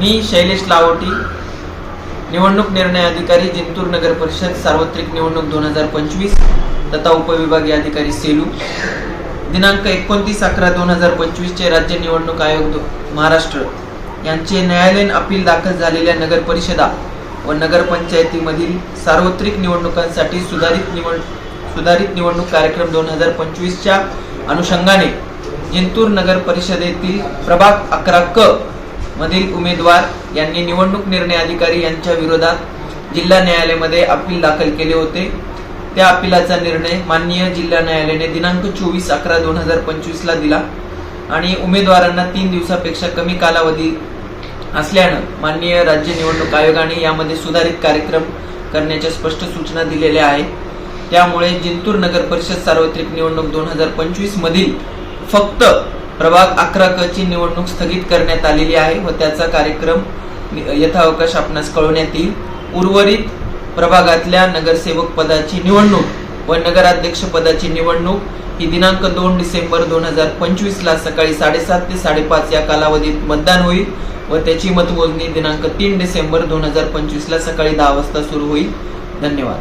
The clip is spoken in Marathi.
मी शैलेश लावटी निवडणूक निर्णय अधिकारी जिंतूर नगर परिषद सार्वत्रिक निवडणूक दोन हजार पंचवीस तथा उपविभागीय अधिकारी सेलू. दिनांक एकोणतीस अकरा दोन हजार पंचवीसचे राज्य निवडणूक आयोग महाराष्ट्र. यांचे न्यायालयीन अपील दाखल झालेल्या नगर परिषदा व नगरपंचायतीमधील सार्वत्रिक निवडणुकांसाठी सुधारित निवड सुधारित निवडणूक कार्यक्रम दोन हजार पंचवीसच्या अनुषंगाने जिंतूर नगर परिषदेतील प्रभाग अकरा क मधील उमेदवार यांनी निवडणूक निर्णय अधिकारी यांच्या विरोधात जिल्हा न्यायालयामध्ये अपील दाखल केले होते. त्या अपिलाचा निर्णय माननीय जिल्हा न्यायालयाने दिनांक चोवीस अकरा दोन हजार पंचवीसला दिला आणि उमेदवारांना तीन दिवसापेक्षा कमी कालावधी असल्यानं माननीय राज्य निवडणूक आयोगाने यामध्ये सुधारित कार्यक्रम करण्याच्या स्पष्ट सूचना दिलेल्या आहेत. त्यामुळे जिंतूर नगर परिषद सार्वत्रिक निवडणूक दोन हजार पंचवीस मधील फक्त प्रभाग अकरा क ची निवडणूक स्थगित करण्यात आलेली आहे व त्याचा कार्यक्रम यथावकाश आपणास कळवण्यात येईल. उर्वरित प्रभागातल्या नगरसेवक पदाची निवडणूक व नगराध्यक्ष पदाची निवडणूक ही दिनांक दोन डिसेंबर दोन हजार पंचवीस ला सकाळी साडेसात ते साडेपाच या कालावधीत मतदान होईल व त्याची मतमोजणी दिनांक तीन डिसेंबर दोन हजार पंचवीस ला सकाळी दहा वाजता सुरू होईल. धन्यवाद.